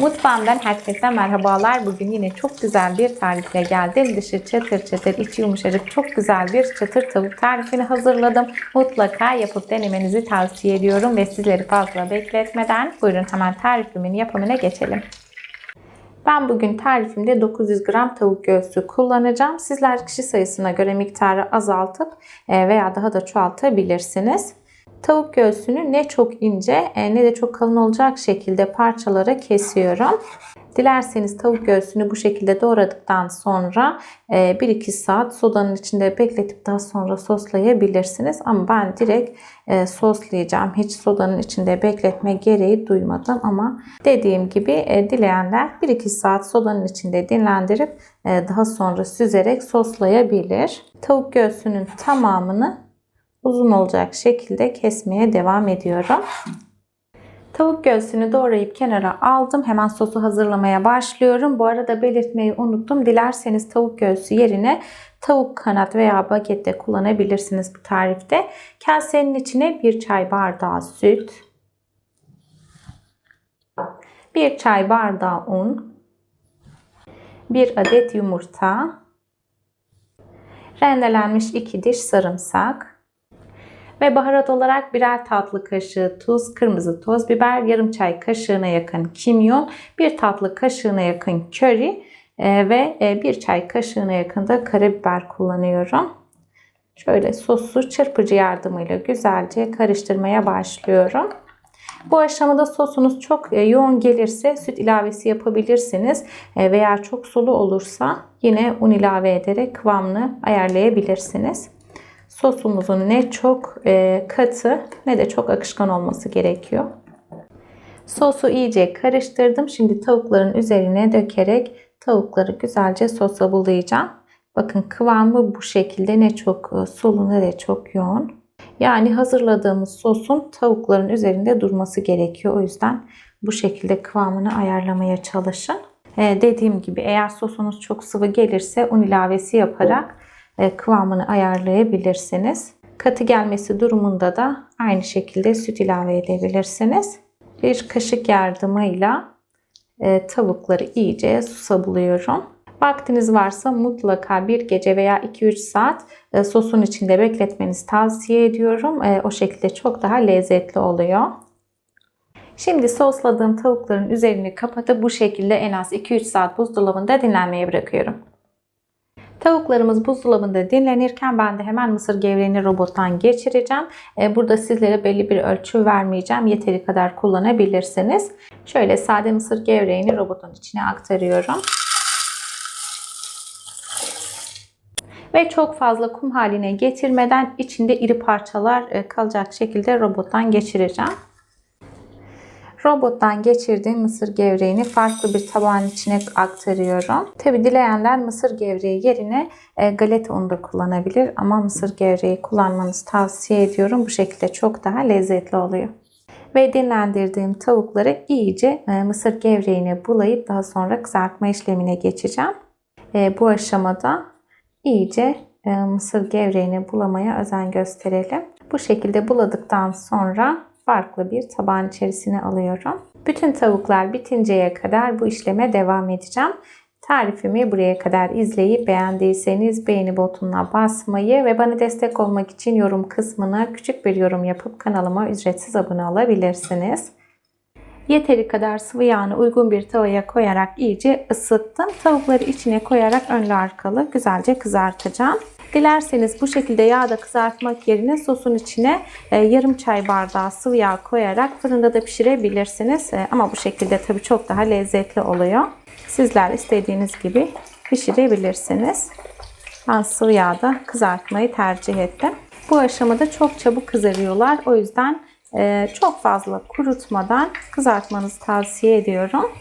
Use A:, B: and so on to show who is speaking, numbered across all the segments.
A: Mutfağımdan herkese merhabalar. Bugün yine çok güzel bir tarifle geldim. Dışı çıtır çıtır, içi yumuşacık çok güzel bir çıtır tavuk tarifini hazırladım. Mutlaka yapıp denemenizi tavsiye ediyorum ve sizleri fazla bekletmeden buyurun hemen tarifimin yapımına geçelim. Ben bugün tarifimde 900 gram tavuk göğsü kullanacağım. Sizler kişi sayısına göre miktarı azaltıp e, veya daha da çoğaltabilirsiniz. Tavuk göğsünü ne çok ince e, ne de çok kalın olacak şekilde parçalara kesiyorum. Dilerseniz tavuk göğsünü bu şekilde doğradıktan sonra 1-2 e, saat sodanın içinde bekletip daha sonra soslayabilirsiniz. Ama ben direkt e, soslayacağım. Hiç sodanın içinde bekletme gereği duymadım ama dediğim gibi dileyenler 1-2 saat sodanın içinde dinlendirip daha sonra süzerek soslayabilir. Tavuk göğsünün tamamını uzun olacak şekilde kesmeye devam ediyorum. Tavuk göğsünü doğrayıp kenara aldım. Hemen sosu hazırlamaya başlıyorum. Bu arada belirtmeyi unuttum. Dilerseniz tavuk göğsü yerine tavuk kanat veya bagette kullanabilirsiniz bu tarifte. Kasenin içine bir çay bardağı süt, bir çay bardağı un, bir adet yumurta, rendelenmiş 2 diş sarımsak, ve baharat olarak birer tatlı kaşığı tuz, kırmızı toz biber, yarım çay kaşığına yakın kimyon, bir tatlı kaşığına yakın köri e, ve e, bir çay kaşığına yakın da karabiber kullanıyorum. Şöyle sosu çırpıcı yardımıyla güzelce karıştırmaya başlıyorum. Bu aşamada sosunuz çok e, yoğun gelirse süt ilavesi yapabilirsiniz veya çok sulu olursa yine un ilave ederek kıvamını ayarlayabilirsiniz. Sosumuzun ne çok e, katı ne de çok akışkan olması gerekiyor. Sosu iyice karıştırdım. Şimdi tavukların üzerine dökerek tavukları güzelce sosa bulayacağım. Bakın kıvamı bu şekilde ne çok e, sulu ne de çok yoğun. Yani hazırladığımız sosun tavukların üzerinde durması gerekiyor. O yüzden bu şekilde kıvamını ayarlamaya çalışın. Ee, dediğim gibi eğer sosunuz çok sıvı gelirse un ilavesi yaparak kıvamını ayarlayabilirsiniz. Katı gelmesi durumunda da aynı şekilde süt ilave edebilirsiniz. Bir kaşık yardımıyla e, tavukları iyice susa buluyorum. Vaktiniz varsa mutlaka bir gece veya 2-3 saat e, sosun içinde bekletmenizi tavsiye ediyorum. O şekilde çok daha lezzetli oluyor. Şimdi sosladığım tavukların üzerini kapatıp bu şekilde en az 2-3 saat buzdolabında dinlenmeye bırakıyorum. Tavuklarımız buzdolabında dinlenirken ben de hemen mısır gevreğini robottan geçireceğim. E, burada sizlere belli bir ölçü vermeyeceğim. Yeteri kadar kullanabilirsiniz. Şöyle sade mısır gevreğini robotun içine aktarıyorum. Ve çok fazla kum haline getirmeden içinde iri parçalar e, kalacak şekilde robottan geçireceğim. Robottan geçirdiğim mısır gevreğini farklı bir tabağın içine aktarıyorum. Tabi dileyenler mısır gevreği yerine e, galeta unu da kullanabilir ama mısır gevreği kullanmanızı tavsiye ediyorum. Bu şekilde çok daha lezzetli oluyor. Ve dinlendirdiğim tavukları iyice e, mısır gevreğine bulayıp daha sonra kızartma işlemine geçeceğim. E, bu aşamada iyice mısır gevreğini bulamaya özen gösterelim. Bu şekilde buladıktan sonra farklı bir tabağın içerisine alıyorum. Bütün tavuklar bitinceye kadar bu işleme devam edeceğim. Tarifimi buraya kadar izleyip beğendiyseniz beğeni butonuna basmayı ve bana destek olmak için yorum kısmına küçük bir yorum yapıp kanalıma ücretsiz abone olabilirsiniz. Yeteri kadar sıvı yağını uygun bir tavaya koyarak iyice ısıttım. Tavukları içine koyarak önlü arkalı güzelce kızartacağım. Dilerseniz bu şekilde yağda kızartmak yerine sosun içine e, yarım çay bardağı sıvı yağ koyarak fırında da pişirebilirsiniz. E, ama bu şekilde tabii çok daha lezzetli oluyor. Sizler istediğiniz gibi pişirebilirsiniz. Ben sıvı yağda kızartmayı tercih ettim. Bu aşamada çok çabuk kızarıyorlar. O yüzden e, çok fazla kurutmadan kızartmanızı tavsiye ediyorum.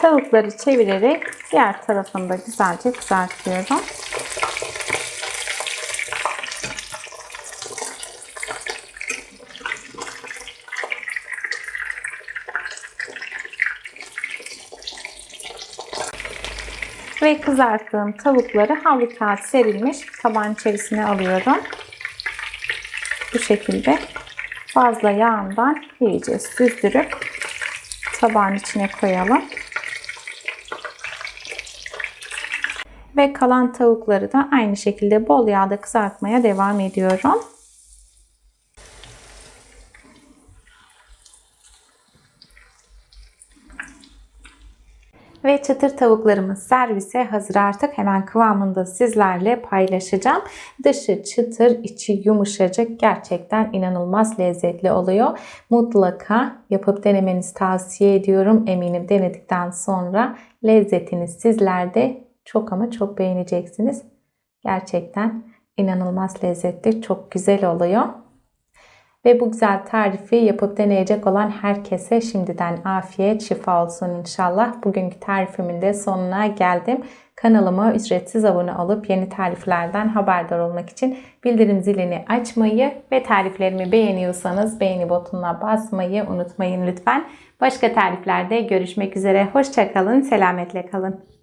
A: Tavukları çevirerek diğer tarafını da güzelce kızartıyorum. Ve kızarttığım tavukları havlu kağıt serilmiş taban içerisine alıyorum. Bu şekilde fazla yağından iyice süzdürüp tabağın içine koyalım. Ve kalan tavukları da aynı şekilde bol yağda kızartmaya devam ediyorum. Ve çıtır tavuklarımız servise hazır artık. Hemen kıvamında sizlerle paylaşacağım. Dışı çıtır, içi yumuşacık. Gerçekten inanılmaz lezzetli oluyor. Mutlaka yapıp denemenizi tavsiye ediyorum. Eminim denedikten sonra lezzetini sizler de çok ama çok beğeneceksiniz. Gerçekten inanılmaz lezzetli, çok güzel oluyor. Ve bu güzel tarifi yapıp deneyecek olan herkese şimdiden afiyet, şifa olsun inşallah. Bugünkü tarifimin de sonuna geldim. Kanalıma ücretsiz abone olup yeni tariflerden haberdar olmak için bildirim zilini açmayı ve tariflerimi beğeniyorsanız beğeni butonuna basmayı unutmayın lütfen. Başka tariflerde görüşmek üzere. Hoşçakalın, selametle kalın.